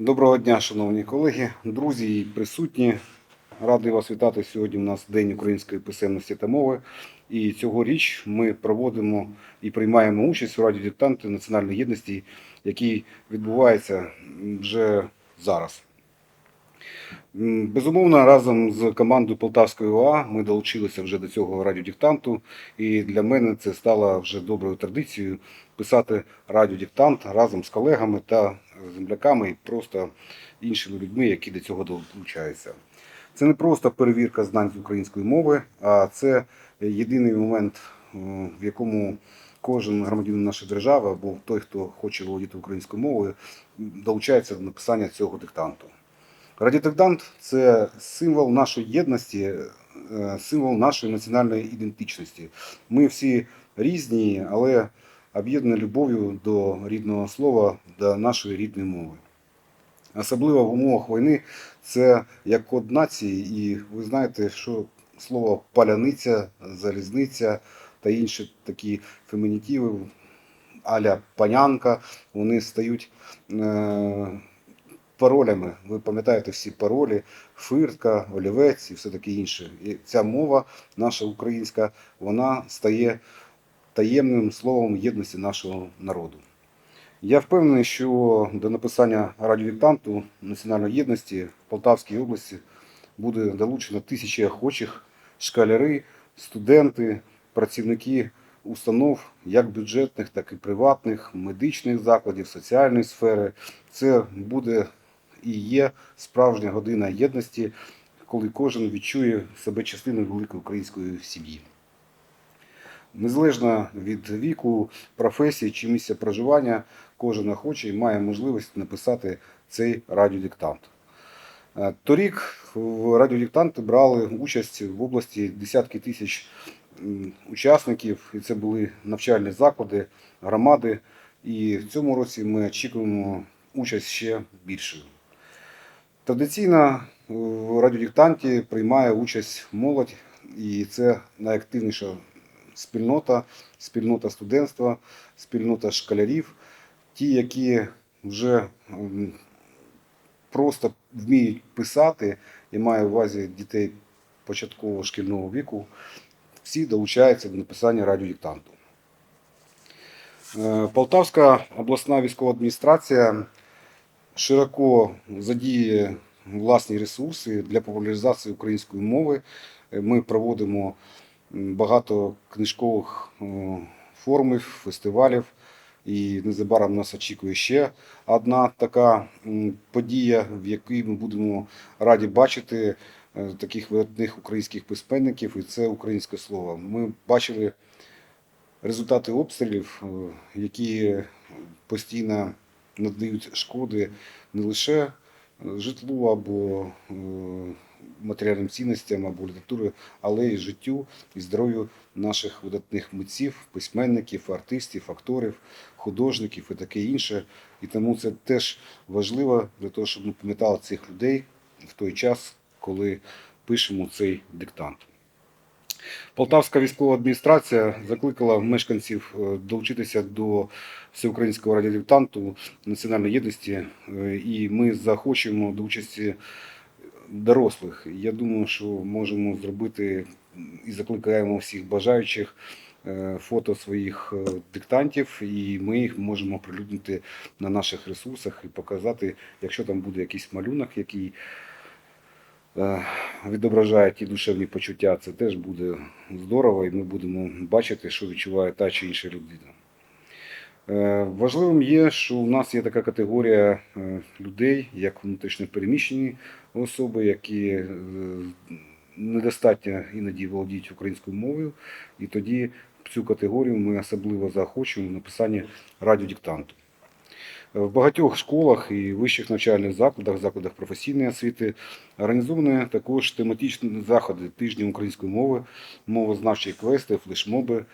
Доброго дня, шановні колеги, друзі і присутні. Радий вас вітати. Сьогодні у нас День української писемності та мови. І цьогоріч ми проводимо і приймаємо участь у раді диктанти національної єдності, який відбувається вже зараз. Безумовно, разом з командою Полтавської ОА ми долучилися вже до цього радіодиктанту, і для мене це стало вже доброю традицією писати радіодиктант разом з колегами та земляками і просто іншими людьми, які до цього долучаються. Це не просто перевірка знань з української мови, а це єдиний момент, в якому кожен громадянин нашої держави або той, хто хоче володіти українською мовою, долучається до написання цього диктанту. Радіодиктант – це символ нашої єдності, е, символ нашої національної ідентичності. Ми всі різні, але об'єднані любов'ю до рідного слова, до нашої рідної мови. Особливо в умовах війни це як код нації, і ви знаєте, що слово паляниця, залізниця та інші такі фемінітиви, аля панянка, вони стають е, паролями. Ви пам'ятаєте всі паролі, фиртка, олівець і все таке інше. І ця мова, наша українська, вона стає таємним словом єдності нашого народу. Я впевнений, що до написання радіодиктанту національної єдності в Полтавській області буде долучено тисячі охочих, школяри, студенти, працівники установ, як бюджетних, так і приватних, медичних закладів, соціальної сфери. Це буде і є справжня година єдності, коли кожен відчує себе частиною великої української сім'ї. Незалежно від віку, професії чи місця проживання, кожен охочий має можливість написати цей радіодиктант. Е, Торік в радіодиктанти брали участь в області десятки тисяч учасників, і це були навчальні заклади, громади. І в цьому році ми очікуємо участь ще більшою. Традиційно в радіодиктанті приймає участь молодь, і це найактивніша спільнота, спільнота студентства, спільнота школярів, ті, які вже просто вміють писати, і маю в увазі дітей початкового шкільного віку, всі долучаються до написання радіодиктанту. Е, Полтавська обласна військова адміністрація широко задіє власні ресурси для популяризації української мови. Е, Ми проводимо багато книжкових форумів, фестивалів. І незабаром нас очікує ще одна така подія, в якій ми будемо раді бачити е, таких видатних українських письменників, і це українське слово. Ми бачили результати обстрілів, які постійно надають шкоди не лише е, житлу або е, матеріальним цінностям або літератури, але й життю і здоров'ю наших видатних митців, письменників, артистів, акторів, художників і таке інше. І тому це теж важливо для того, щоб ми пам'ятали цих людей в той час, коли пишемо цей диктант. Полтавська військова адміністрація закликала мешканців е, долучитися до всеукраїнського радіодиктанту національної єдності, е, і ми захочемо до участі дорослих. Я думаю, що можемо зробити і закликаємо всіх бажаючих е, фото своїх диктантів, і ми їх можемо оприлюднити на наших ресурсах і показати, якщо там буде якийсь малюнок, який відображає ті душевні почуття, це теж буде здорово, і ми будемо бачити, що відчуває та чи інша людина. Е, Важливим є, що у нас є така категорія е, людей, як внутрішньо переміщені особи, які е, недостатньо іноді володіють українською мовою, і тоді цю категорію ми особливо заохочуємо в написанні радіодиктанту. В багатьох школах і вищих навчальних закладах, закладах професійної освіти організовані також тематичні заходи тижні української мови, мовознавчі квести, флешмоби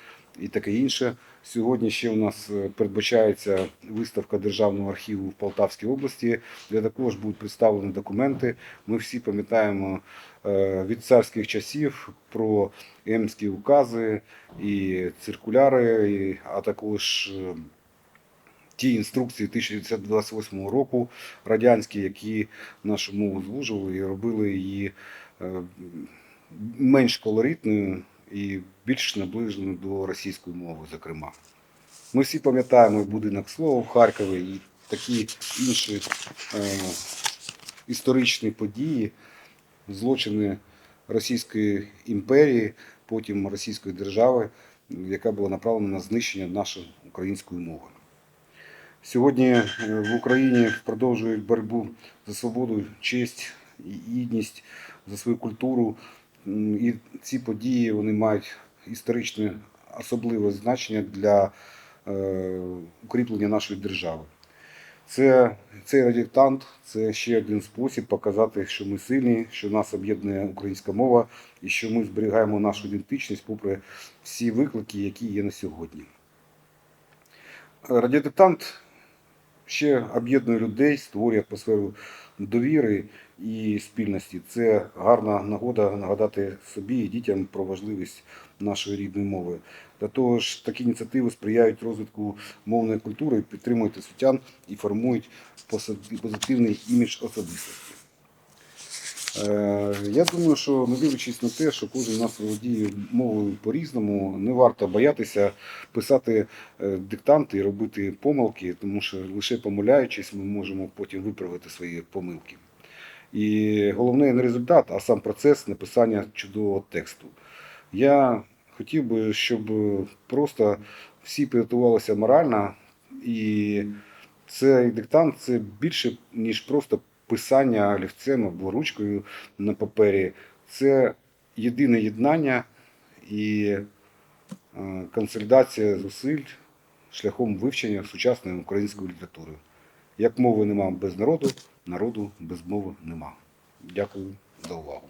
і таке інше. Сьогодні ще у нас е, передбачається виставка Державного архіву в Полтавській області, де також будуть представлені документи. Ми всі пам'ятаємо е, від царських часів про емські укази і циркуляри, а також е, ті інструкції 1928 року радянські, які нашу мову звужували і робили її е, менш колоритною і більш наближеною до російської мови, зокрема. Ми всі пам'ятаємо будинок слова в Харкові і такі інші е, історичні події, злочини Російської імперії, потім Російської держави, яка була направлена на знищення нашої української мови. Сьогодні е, в Україні продовжують боротьбу за свободу, честь і гідність, за свою культуру. І ці події вони мають історичне особливе значення для е, укріплення нашої держави. Це, цей радіктант це ще один спосіб показати, що ми сильні, що нас об'єднує українська мова і що ми зберігаємо нашу ідентичність попри всі виклики, які є на сьогодні. Радіодиктант ще об'єднує людей, створює атмосферу довіри і спільності. Це гарна нагода нагадати собі і дітям про важливість нашої рідної мови. Для того ж, такі ініціативи сприяють розвитку мовної культури, підтримують освітян і формують позитивний імідж особистості. Е, Я думаю, що не дивлячись на те, що кожен з нас володіє мовою по-різному, не варто боятися писати е, диктанти і робити помилки, тому що лише помиляючись, ми можемо потім виправити свої помилки. І головне не результат, а сам процес написання чудового тексту. Я хотів би, щоб просто всі підготувалися морально, і цей диктант це більше, ніж просто писання олівцем або ручкою на папері. Це єдине єднання і е, консолідація зусиль шляхом вивчення сучасної української літератури. Як мови нема без народу, народу без мови нема. Дякую за увагу.